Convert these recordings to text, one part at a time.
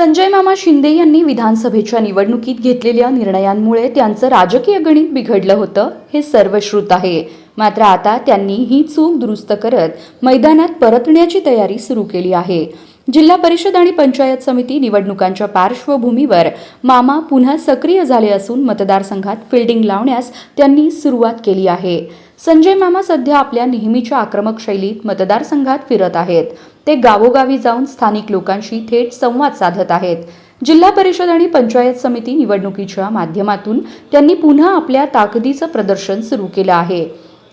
संजय मामा शिंदे यांनी विधानसभेच्या निवडणुकीत घेतलेल्या निर्णयांमुळे त्यांचं राजकीय गणित बिघडलं होतं हे सर्वश्रुत आहे. मात्र आता त्यांनी ही चूक दुरुस्त करत मैदानात परतण्याची तयारी सुरू केली आहे. जिल्हा परिषद आणि पंचायत समिती निवडणुकांच्या पार्श्वभूमीवर मामा पुन्हा सक्रिय झाले असून मतदारसंघात फिल्डिंग लावण्यास त्यांनी सुरुवात केली आहे. संजय मामा सध्या आपल्या नेहमीच्या आक्रमक शैलीत मतदारसंघात फिरत आहेत. ते गावोगावी जाऊन स्थानिक लोकांशी थेट संवाद साधत आहेत. जिल्हा परिषद आणि पंचायत समिती निवडणुकीच्या माध्यमातून त्यांनी पुन्हा आपल्या ताकदीचं प्रदर्शन सुरू केलं आहे.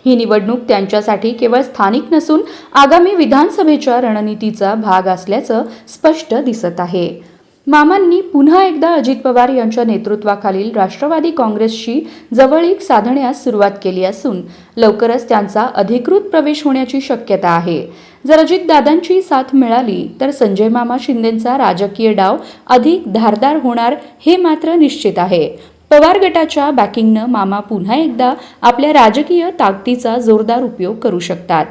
ही निवडणूक त्यांच्यासाठी केवळ स्थानिक नसून आगामी विधानसभेच्या रणनीतीचा भाग असल्याचं स्पष्ट दिसत आहे. मामांनी पुन्हा एकदा अजित पवार यांच्या नेतृत्वाखालील राष्ट्रवादी काँग्रेसशी जवळीक साधण्यास सुरुवात केली असून लवकरच त्यांचा अधिकृत प्रवेश होण्याची शक्यता आहे. जर अजितदादांची साथ मिळाली तर संजय मामा शिंदेंचा राजकीय डाव अधिक धारदार होणार हे मात्र निश्चित आहे. पवार गटाच्या बॅकिंगनं मामा पुन्हा एकदा आपल्या राजकीय ताकदीचा जोरदार उपयोग करू शकतात.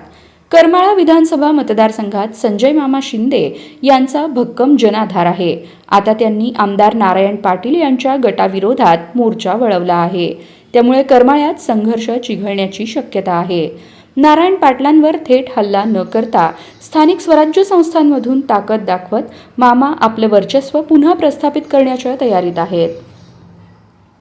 करमाळा विधानसभा मतदारसंघात संजय मामा शिंदे यांचा भक्कम जनाधार आहे. आता त्यांनी आमदार नारायण पाटील यांच्या गटाविरोधात मोर्चा वळवला आहे. त्यामुळे करमाळ्यात संघर्ष चिघळण्याची शक्यता आहे. नारायण पाटलांवर थेट हल्ला न करता स्थानिक स्वराज्य संस्थांमधून ताकद दाखवत मामा आपलं वर्चस्व पुन्हा प्रस्थापित करण्याच्या तयारीत आहेत.